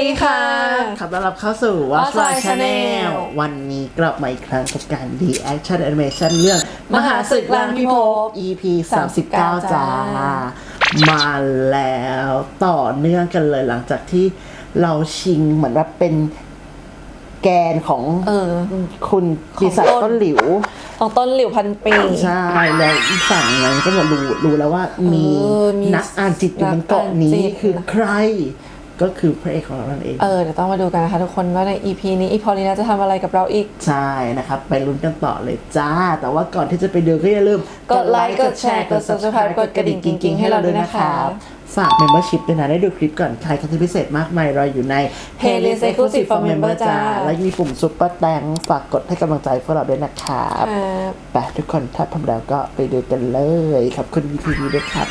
ดีค่ะ ขอต้อนรับเข้าสู่ Watch Watch My My Channel Channel วันนี้กลับมาอีกครั้งกับการ Reaction Animation เรื่องมหาศึกล้างพิภพ EP 39 39 จ้า มาแล้วต่อเนื่องกันเลยหลังจากที่เราชิงเหมือนว่าเป็นแกนของเออ คุณปีศาจของต้น ต้นหลิว ของต้นหลิวพันปี ใช่แล้วอีกฝั่งนั้นก็บอกรู้รู้แล้วว่ามีเออมีนักอ่านจิตอยู่บนเกาะนักอ่านนี้จิต คือใคร ก็คือพระเอกของเรานั่นเอง เออเดี๋ยวต้องมาดูกันนะคะทุกคนว่าใน EP นี้อีพอลีน่าจะทำอะไรกับเราอีก ใช่นะครับ ไปลุ้นกันต่อเลยจ้า แต่ว่าก่อนที่จะไปดูก็อย่าลืมกดไลค์กดแชร์กด Subscribe กดกระดิ่งกิ๊งๆให้เราด้วยนะคะฝาก Membership ด้วยนะได้ดูคลิปก่อน ใครกันที่พิเศษมากมายรออยู่ใน Playlist Exclusive for Member จ้า และมีปุ่มซุปเปอร์แตงฝากกดให้กำลังใจพวกเราด้วยนะครับครับไปทุกคนถ้าพร้อมแล้วก็ไปดูกันเลยขอบคุณวีทีด้วยครับ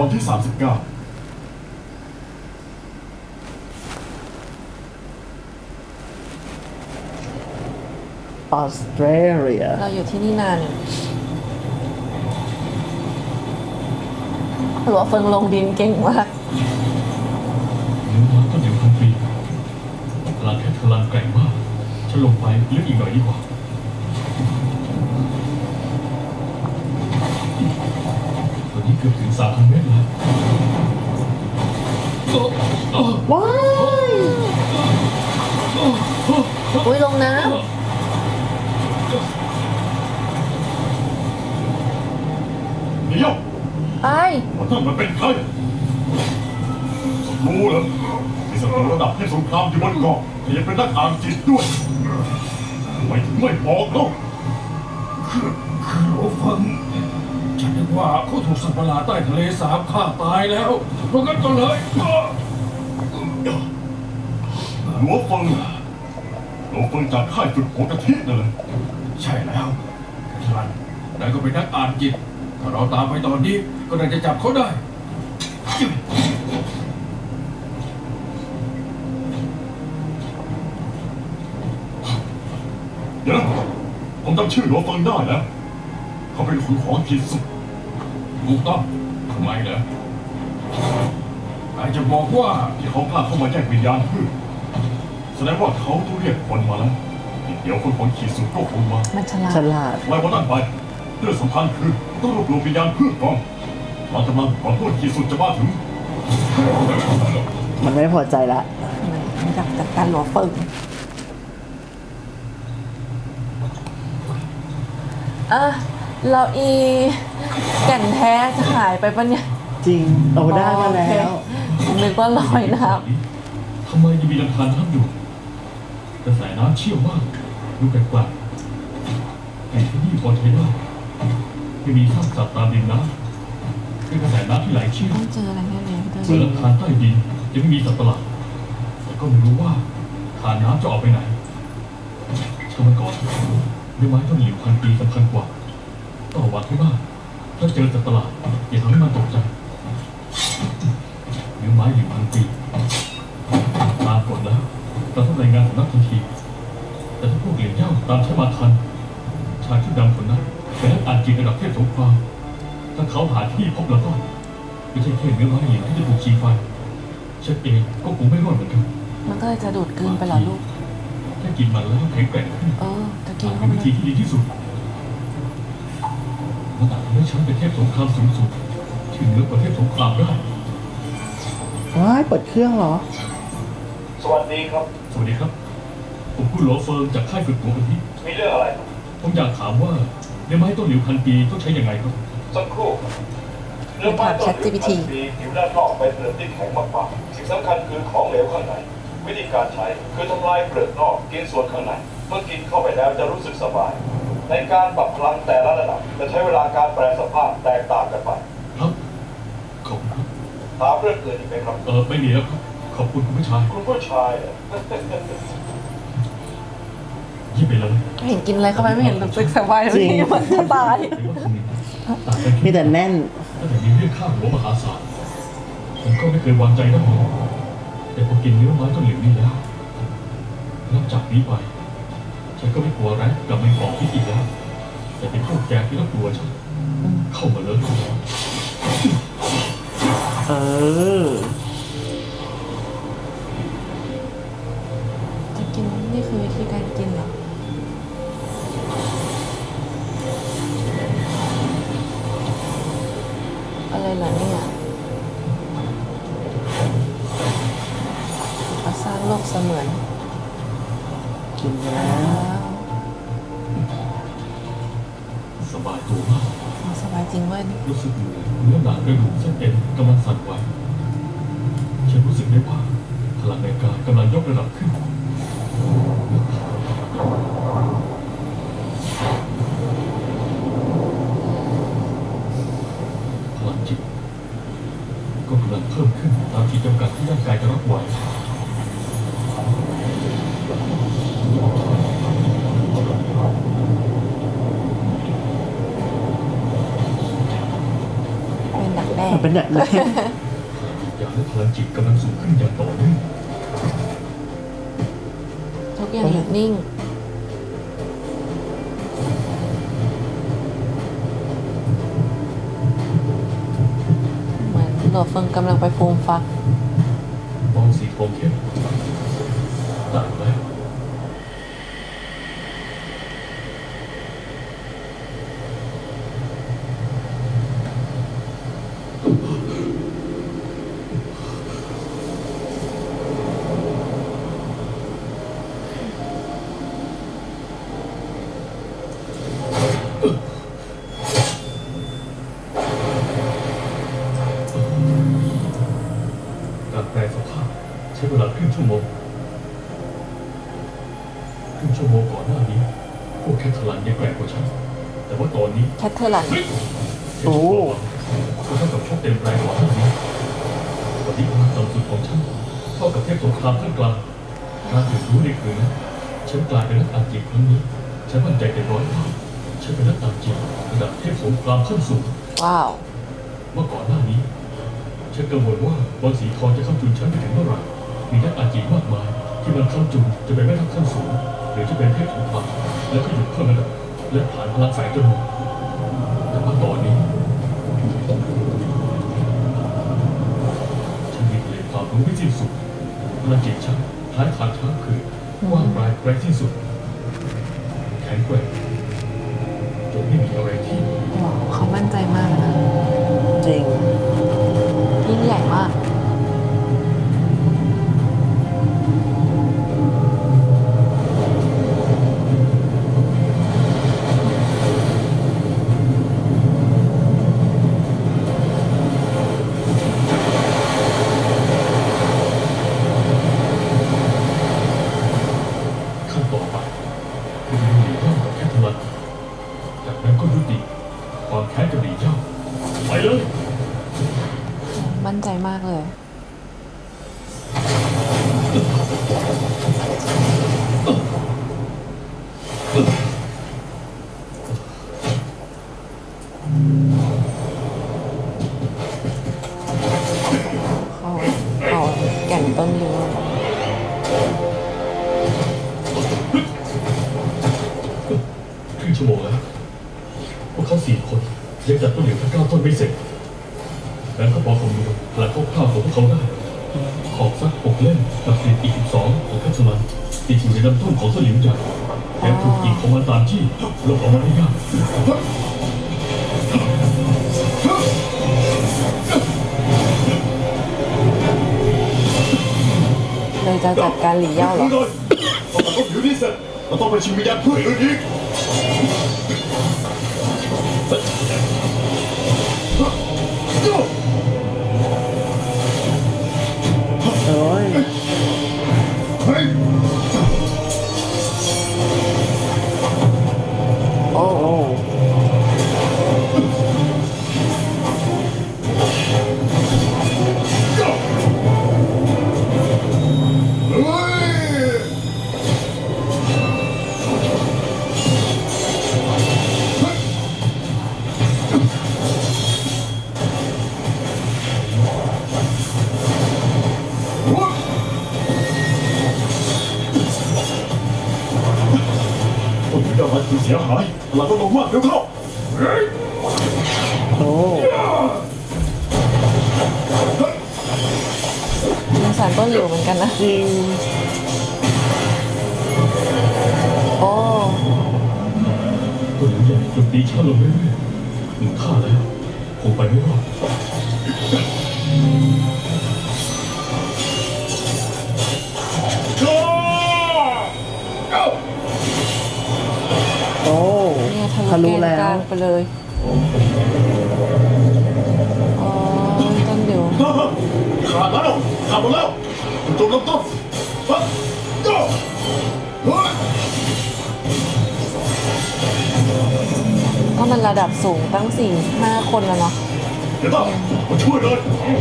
อนที่ 39ออสเตรเลียเราอยู่ที่นี่นานหรือว่าเฟิงลงดินเก่งมากเนื้อมันก็เดี๋ยวพันปีพลังแค่พลังแกร่งมากฉันลงไปลึกอีกหน่อยดีกว่าตอนนี้ เกือบถึง3,000เมตรแล้วว้ายอุ้ยลงน้เดี๋ยวำไปมันต้องมันเป็นใครรู้เหรอมีศัตรูระดับเทพสงครามอยู่บนเกาะแต่ยังเป็นนักอ่านจิตด้วยทำไมถึงไม่บอกเล่าโอ้ฟัง ว่าเขาถูกสัตว์ประหลาดใต้ทะเลสาบฆ่าตายแล้วเพราะงั้นก็เลยอ้อหลัวเฟิงหลัวเฟิงจากค่ายฝึกหัวกะทินั่นแหละใช่แล้วท่านนายก็เป็นนักอ่านจิต ถ้าเราตามไปตอนนี้ก็น่าจะจับเขาได้เดี๋ยวนะผมจำชื่อหลัวเฟิงได้แล้ว เขาเป็นขุนของขีดสุด ถูกต้องทำไมเหรอนายจะบอกว่าที่เขากล้าเข้ามาแย่งวิญญาณพืชแสดงว่าเขาต้องเรียกคนมาแล้วอีกเดี๋ยวคนของขีดสุดก็คงมามันฉลาดฉลาด ไล่วันนั้นไปเรื่องสำคัญคือต้องรวบรวมวิญญาณพืชก่อนเรากำลังก่อนพวกขีดสุดจะมาถึง มันไม่พอใจละมันอยากจัดการหลัวเฟิงอะเราอี แก่นแท้จะหายไปปะเนี่ยจริงเอาได้มาแล้วโอเคนึกว่าลอยน้ทำไมยังมีลำธารน้ำอยู่กระแสน้ำเชี่ยวมากดูแปลกๆแต่ที่นี่พอใช้ได้ไม่มีซากสัตว์ตามดินน้ำเป็นกระแสน้ำที่ไหลเชี่ยวำต้องเจออะไรแน่เลยพี่เตอร์เหมือนลำธารใต้ดินยังไม่มีสัตว์ประหลาดแต่ก็ไม่รู้ว่าฐานน้ำจะออกไปไหนช่างมันก่อนเรื่องไม้ต้นหลิวพันปีสำคัญกว่าต้องระวังให้มาก ถ้าเจอสัตว์ประหลาดอย่าทำให้มันตกใจเนื้อไม้หลิวพันปีตามกฎแล้วเราต้องรายงานสำนักทันที แต่ถ้าพวกเหลียญเย่าตามฉันมาทัน ชายชุดดำคนนั้นเป็นนักอ่านจิตระดับเทพสงครามถ้าเขาหาที่พบแล้วก็ไม่ใช่แค่เนื้อไม้เหลียญที่จะถูกชีไฟฉันเองก็คงไม่รอดเหมือนกันมันก็เลยจะดูดกลืนไปเหรอลูกแค่กินมันแล้วแข็งแกร่งขึ้นเออจะกินอาจเข้าเป็นไปวิธีที่ดีที่สุด มันอาจทำให้ฉันเป็นเทพสงครามสูงสุดที่เหนือกว่าเทพสงครามได้ว้ายเปิดเครื่องเหรอ สวัสดีครับ สวัสดีครับ ผมผู้หลวเฟิงจากค่ายฝึกหัวกะทิมีเรื่องอะไรครับผมอยากถามว่าเนื้อไม้ต้นหลิวพันปีต้องใช้ยังไงครับ สักครู่ครับเรื่องไม้ต้นหลิวพันปีผิวด้านนอกเป็นเปลือกที่แข็งมากๆสิ่งสำคัญคือของเหลวข้างในวิธีการใช้คือทำลายเปลือกนอกกินส่วนข้างในเมื่อกินเข้าไปแล้วจะรู้สึกสบาย ในการปรับพลังแต่ละระดับ จะใช้เวลาการแปลสภาพแตกต่างกันไปครับขอบคุณครับถามเรื่องอื่นอีกไหมครับ เออไม่มีแล้วครับ ขอบคุณคุณผู้ชายคุณผู้ชายเนี่ยยี่ไปเลยเห็นกินอะไรเข้าไปไม่เห็นรู้สึกสบายเลยจริงมันจะตายเห็นว่าคนหนึ่งต่างกันมีแต่แน่น ตั้งแต่มีเรื่องข้าหัวมหาศาลผมก็ไม่เคยวางใจนะผมแต่พอกินเนื้อไม้ต้นเหลวนี่แล้วนับจากนี้ไป ฉันก็ไม่กลัวแร้กับไม่กรอกพี่อีกแล้วแต่เป็นพวกแกที่ต้องกลัวฉันเข้ามาเลย เออ กำลังยกระดับขึ้น พลังจิตก็กำลังเพิ่มขึ้นตามขีดจำกัดที่ร่างกายจะรับไหวเป็นดักแด้มันเป็นแบบนี้อย่างและพลังจิตกำลังสูงขึ้นอย่างต่อเนื่อง ทุก อย่างหยุดนิ่ง เหมือนหลวเฟิงกำลังไปฟูมฟัก มองสีทองเขียว ครึ่งชั่วโมงก่อนหน้านี้พวกแคทเธอร์ลันยังแกร่งกว่าฉัน แต่ว่าตอนนี้แคทเธอร์ลันโอ้ฉันเท่ากับชกเต็มแรงกว่าหน้านี้วันนี้พลังต่ำสุดของฉันเท่ากับเทพสงครามขั้นกลางการตื่นรู้ในคืนนั้นฉันกลายเป็นนักอ่านจิตครั้งนี้ฉันมั่นใจเต็มร้อยว่าฉันเป็นนักอ่านจิตระดับเทพสงครามขั้นสูงว้าวเมื่อก่อนหน้านี้ฉันกังวลว่าบอลสีทองจะเข้าจุนฉันไปถึงเมื่อไหร่มีนักอาจีมากมาย ที่มันเข้าจุนจะเป็นแม่ทัพขั้นสูงห รือจะเป็นเทพของป่าแล้วก็หยุดเพิ่มระดับและผ่านพลังสายจนหมดแต่ว่าตอนนี้ฉันมีเหล็ดความรู้ไม่สิ้นสุดพลังจิตฉันท้ายทางช้างคือว่างไกลไร้ที่สุด ต่อไปคือหลีเท่ากับแค่เธอร์ลันจากนั้นก็ยุติความแค้นจะหนีเย่าไปเลย มั่นใจมากเลย แล้วก็พอคำนวณพลังคร่าวๆของพวกเขาได้ขอบสักหกเล่มกับสิบอีกสิบสองของแคทเธอร์ลันติดอยู่ในลำต้นของต้นเหลียวใหญ่แถมถูกยิงของมันตามที่ลบออกมาได้ยากเลยจะจัดการหลีเย่าเหรอต้องต้องอยู่นี่เสร็จเราต้องไปชิมวิญญาณเพื่อนอื่นอีก สารต้นหลิวเหมือนกันนะจริงโอ้ตัวเหลืองใหญ่จนตีช้าลงเรื่อยๆหนึ่งท่าแล้วคงไปไม่รอดโอ้เนี่ยทะทะลุลุแกนแล้กลาวงไปเลยอ๋อต้นหลิว ขาดแล้วขาดหมดแล้วจบลงต้นฮะก็ฮะก็มันระดับสูงตั้งสี่ห้าคนแล้วเนาะเดี๋ยวต้องมาช่วยเลยเฮ้ย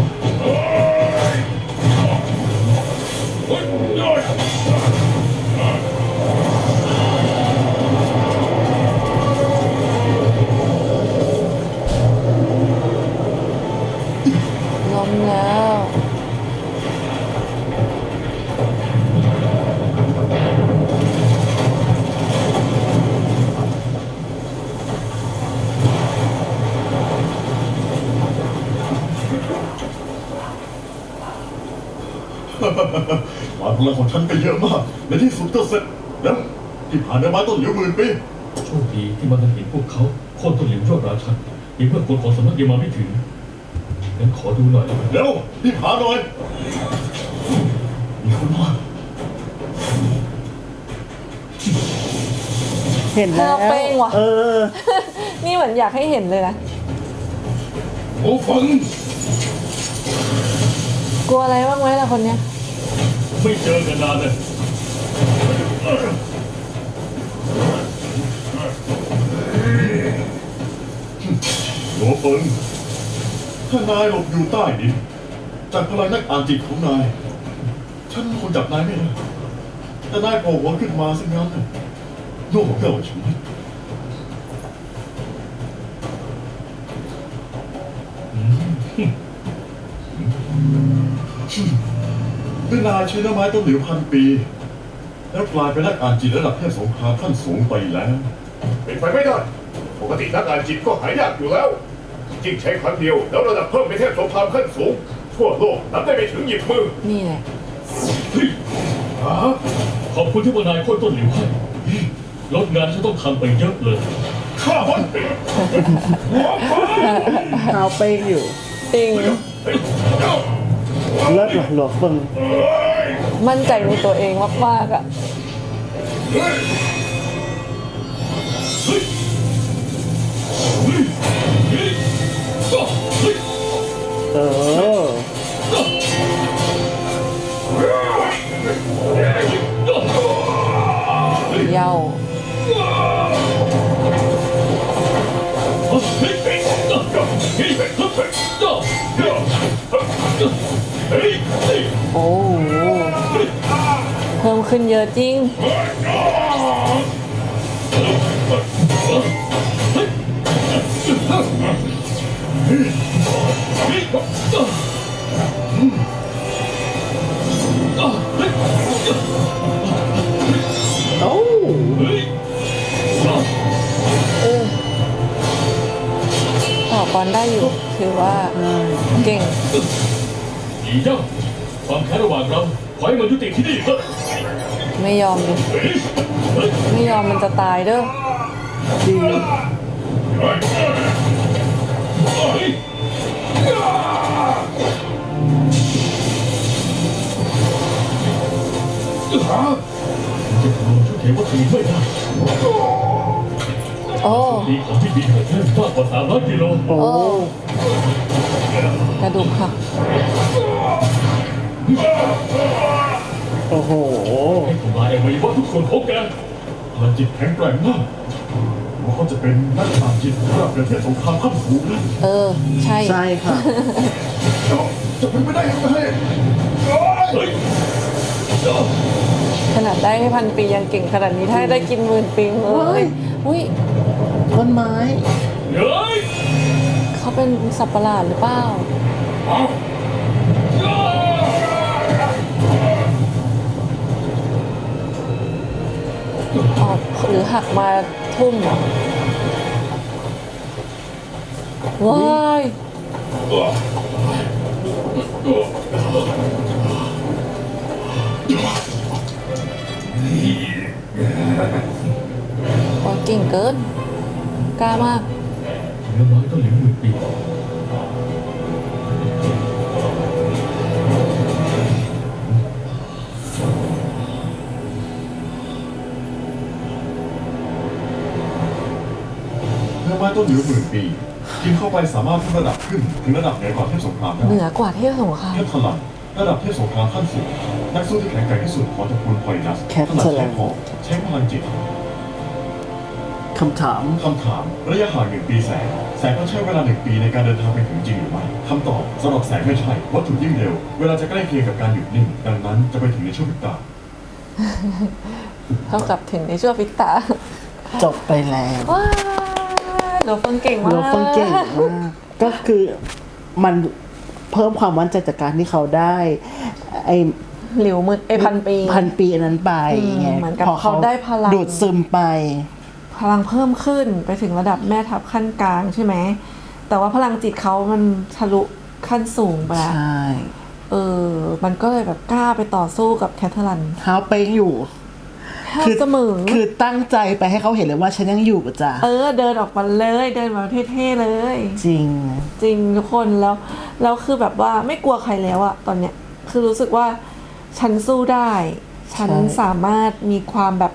ความพลังของฉันก็เยอะมากในที่สุดก็เสร็จแล้วที่ผ่านมาต้นเหลียวหมื่นปีโชคดีที่มันทันเห็นพวกเขาโค่นต้นเหลียงยอดราชันมีเพื่อนคนของสำนักยังมาไม่ถึงงั้นขอดูหน่อยเดี๋ยวที่ผ่านหน่อยมีคนมาเห็นแล้วเออเป้งว่ะเออ นี่เหมือนอยากให้เห็นเลยนะ โอ้ฟัง กลัวอะไรบ้างไหมล่ะคนเนี้ย ไม่เจอกันนานเลยหลวงเฟิงถ้านายหลบอยู่ใต้ดินจากพลังนักอ่านจิตของนาย ฉันคงจับนายไม่ได้แต่นายโผล่หัวขึ้นมาสักงั้นโง่เง่าใช่ไห มเมื่อนายใช้น้ำไม้ต้นเหลียวพันปี แล้วกลายเป็นนักอ่านจิตระดับเทพสงครามขั้นสูงไปแล้วเป็นไปไม่ได้ ปกตินักอ่านจิตก็หายากอยู่แล้วยิ่งใช้ครั้งเดียวแล้วระดับเพิ่มไปเทพสงครามขั้นสูง ทั่วโลกนับได้ไม่ถึงหยิบมือนี่แหละเฮ้ยขอบคุณที่ว่านายโค่นต้นเหลียวให้ลดงานฉันต้องทำไปเยอะเลยข้ามันเท้าเป้งอยู่จริง เลิศว่ะหลวงเฟิงมั่นใจในตัวเองมากๆอะเออ เย้า โอ้โหเพิ่มขึ้นเยอะจริง โอ้ต่อกรได้อยู่ ถือว่าเก่ง อีเจ้าความแค้นระหว่างเราขอให้มันยุติที่นี่เถอะไม่ยอมดิไม่ยอมมันจะตายเด้อจริงจะทำลายชุดเทวทีไม่ได้โอ้ตีของที่บินเหินแค่มากกว่าสามร้อยกิโลโอ้โอ้กระดูกหัก โอ้โหให้ทำลายอวัยวะทุกส่วนของแกพลังจิตแข็งแกร่งมากว่าเขาจะเป็นนักอ่านจิตระดับประเทศสงครามขั้นสูงนะเออ ใช่ ใช่ค่ะ จะเป็นไปได้ยังไงเฮ้ยขนาดได้ให้พันปียังเก่งขนาดนี้ถ้าได้กินหมื่นปีเลเฮ้ยยอุ้ยต้นไม้ เฮ้ย เขาเป็นสัตว์ประหลาดหรือเปล่า หรือหักมาทุ่มเหรอว้ายโอ้ยเก่งเกินกล้ามาก เนื้อไม้ต้องเหลียวหมื่นปีเต้นเหลียวหมื่นปีกินเข้าไปสามารถเพิ่มระดับขึ้นถึงระดับเหนือกว่าเทพสงครามได้เหนือกว่าเทพสงครามเทพทลันระดับเทพสงครามขั้นสูงนักสู้ที่แข็งแกร่งที่สุดของตระกูลพอยนัสแคทขนาดเทลัใช้นหอกใช้พลังจิตคำถามคำถาม ระยะห่างหนึ่งปีแสง แสงต้องใช้เวลาหนึ่งปีในการเดินทางไปถึงจริงหรือไม่คำตอบสำหรับแสงไม่ใช่ วัตถุยิ่งเร็ว เวลาจะใกล้เคียงกับการหยุดนิ่ง ดังนั้นจะไปถึงในช่วงพริบตาเท่ากับถึงในช่วงฟิตตา จบไปแล้ว ว้าวหลวงเฟิงเก่งมากเราฟังเก่งมากก็คือมันเพิ่มความมั่นใจจากการที่เขาได้ ไอ้หลิวมืดไอยพันปี พันปีอันนั้นไปอืมไงเหมือนกับพอเขาได้พลังดูดซึมไป พลังเพิ่มขึ้นไปถึงระดับแม่ทัพขั้นกลางใช่ไหมแต่ว่าพลังจิตเขามันทะลุขั้นสูงไปแล้วใช่เออ มันก็เลยแบบกล้าไปต่อสู้กับแคทเธอรันเท้าเป้งอยู่ แทบเสมอคือตั้งใจไปให้เขาเห็นเลยว่าฉันยังอยู่จ้ะเออ เดินออกมาเลยเดินมาเท่ๆเลย จริง จริงทุกคนแล้วแล้วคือแบบว่าไม่กลัวใครแล้วอะตอนเนี้ยคือรู้สึกว่าฉันสู้ได้ ฉันใช่สามารถมีความแบบ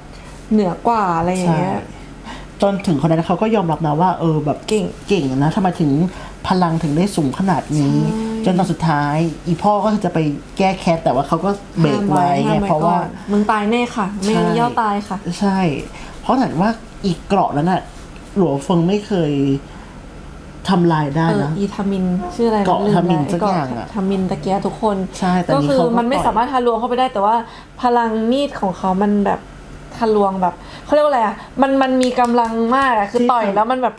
เหนือกว่าอะไรอย่างใช่เงี้ยจนถึงคนนั้นเขาก็ยอมรับนะว่า เออแบบเก่งเก่งนะทำไมถึงพลังถึงได้สูงขนาดนี้ จนตอนสุดท้ายอีพ่อก็จะไปแก้แค้นแต่ว่าเขาก็เบรกไว้ไงห้มเพราะว่าก่อนมึงตายแน่ค่ะ ไม่งั้นใช่ย่อตายค่ะ ใช่ เพราะถามว่าอีกเกราะนั้นน่ะหลวงเฟิงไม่เคยทำลายได้เออนะอีทามินชื่ออะไรนะเกาะลืมทามินแล้วสักไเกาะอย่างอะทามินตะเกียทุกคนใช่แต่ก็นี่คือเขาก็มันไม่ปล่อยสามารถทะลวงเข้าไปได้ แต่ว่าพลังมีดของเขามันแบบทะลวงแบบเขาเรียกว่าอะไรอะมันมันมีกำลังมากอะคือที่ต่อยทำแล้วมันแบบ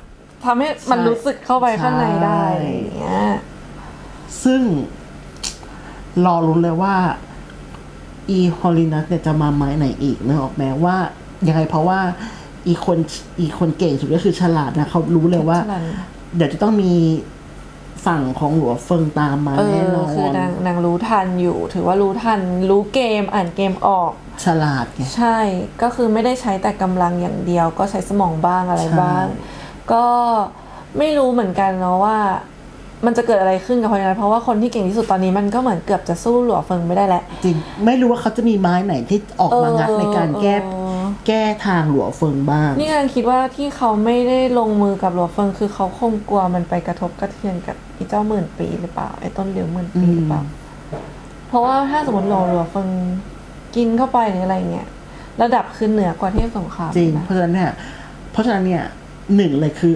ทำให้มันใช่รู้สึกเข้าไปข้างในได้ใช่อะไรอย่างเงี้ย ซึ่งรอรุ้นเลยว่าอีฮอลลินัสเนี่ยจะมาไม้ไหนอีกนึกออกไหมว่ายังไงเพราะว่าอีคนอีคนเก่งสุดก็คือฉลาดนะเขารู้เลยว่าฉลาดเดี๋ยวจะต้องมีฝั่งของหลวงเฟิงตามมาเอแน่อนอนคือนางนางรู้ทันอยู่ ถือว่ารู้ทัน รู้เกมอ่านเกมออก ฉลาดไงใช่ก็คือไม่ได้ใช้แต่กำลังอย่างเดียว ก็ใช้สมองบ้างอะไรใช่บ้าง ก็ไม่รู้เหมือนกันเนาะว่า มันจะเกิดอะไรขึ้นกับคนนั้นเพราะว่าคนที่เก่งที่สุดตอนนี้มันก็เหมือนเกือบจะสู้หลัวเฟิงไม่ได้แล้ว จริง ไม่รู้ว่าเขาจะมีไม้ไหนที่ออกมางัดในการแก้เออแก้ทางหลวงเฟิงบ้าง นี่กำลังคิดว่าที่เขาไม่ได้ลงมือกับหลัวเฟิงคือเขาคงกลัวมันไปกระทบกระเทือนกับไอ้เจ้าหมื่นปีหรือเปล่าไอ้ต้นเหลียวหมื่นปีหรือเปล่า เพราะว่าถ้าสมมติหลวหลัวเฟิงกินเข้าไปหรืออะไรเงี้ยระดับคือเหนือกว่าเทพสงครามจริงนะเพราะฉะนั้นเนี่ยเพราะฉะนั้นเนี่ยหนึ่งเลยคือ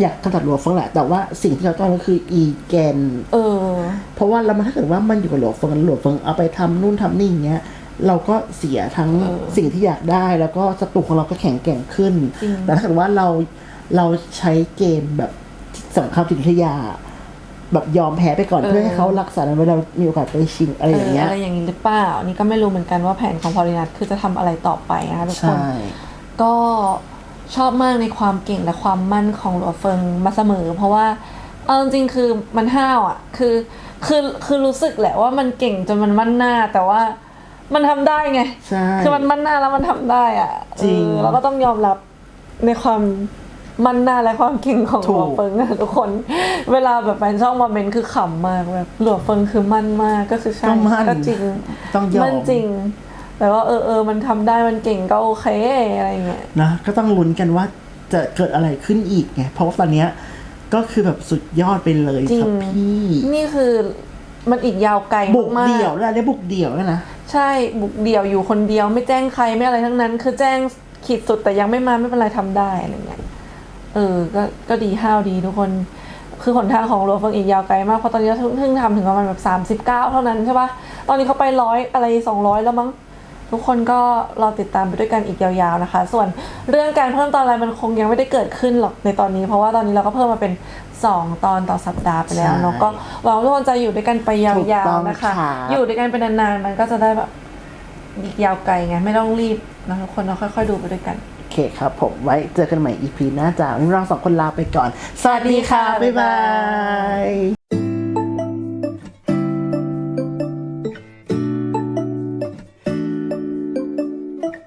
อยากกำจัดหลวงเฟิงแหละ แต่ว่าสิ่งที่เราต้องก็คืออีแกน เออ เพราะว่าเรามาถ้าเกิดว่ามันอยู่กับหลวงเฟิงหลวงเฟิงเอาไปทำนู่นทำนี่อย่างเงี้ยเราก็เสียทั้งเออสิ่งที่อยากได้ แล้วก็สตุของเราก็แข็งแกร่งขึ้นจริงแต่ถ้าเกิดว่าเราเราใช้เกมแบบสงครามจิตวิทยา แบบยอมแพ้ไปก่อนเพื่อให้เขารักษาไว้เรามีโอกาสไปชิงอะไรอย่างเงี้ยอะไรอย่างนี้หรือเปล่านี่ก็ไม่รู้เหมือนกันว่าแผนของพอลินัทคือจะทำอะไรต่อไปนะคะทุกคนใช่ก็ ชอบมากในความเก่งและความมั่นของหลัวเฟิงมาเสมอ เพราะว่าเอาจริงๆคือมันห้าวอะ คือคือคือรู้สึกแหละว่ามันเก่งจนมันมั่นหน้า แต่ว่ามันทำได้ไงใช่คือมันมั่นหน้าแล้วมันทำได้อะจริงเออเราก็ต้องยอมรับในความมั่นหน้าและความเก่งของหถูลักวเฟิงอะทุกคน เวลาแบบแฟนช่องมาเมนคือขำมากแบบหลัวเฟิงคือมั่นมากก็คือใช่ก็มั่นก็จริงต้องยอมมั่นจริง แต่ว่าเออเออมันทำได้มันเก่งก็โอเคอะไรเงี้ยนะก็ต้องลุ้นกันว่าจะเกิดอะไรขึ้นอีกไงเพราะว่าตอนเนี้ยก็คือแบบสุดยอดไปเลยจริคงรับพี่ นี่คือมันอีกยาวไกลบุกมากๆเดี่ยวแล้วได้บุกเดี่ยวแล้วนะใช่บุกเดี่ยวอยู่คนเดียวไม่แจ้งใครไม่อะไรทั้งนั้น คือแจ้งขีดสุดแต่ยังไม่มาไม่เป็นไรทำได้อะไรเงี้ยเออก็ก็ดีห้าวดีทุกคน คือหนทางของหลวงเฟิงอีกยาวไกลมากเพราะตอนนี้เราเพิ่งทำถึงประมาณแบบสามสิบเก้า39เท่านั้นใช่ปะตอนนี้เขาไปร้อยอะไรสองร้อยแล้วมั้ง ทุกคนก็รอติดตามไปด้วยกันอีกยาวๆนะคะ ส่วนเรื่องการเพิ่มตอนอะไรมันคงยังไม่ได้เกิดขึ้นหรอกในตอนนี้ เพราะว่าตอนนี้เราก็เพิ่มมาเป็น 2 ตอนต่อสัปดาห์ไปแล้วเนาะใช่ก็หวังว่าทุกคนจะอยู่ด้วยกันไปยาถูกต้วองๆนะคะค่ะอยู่ด้วยกันเป็นนานๆมันก็จะได้แบบอีกยาวไกลไงไม่ต้องรีบนะทุกคนเราค่อย ๆ ดูไปด้วยกันโอเคครับผมไว้เจอกันใหม่ EP หน้าจ้าวันนี้เราสองคนลาไปก่อน สวัสดีค่ะสวัสดีค่ะบ๊ายบาย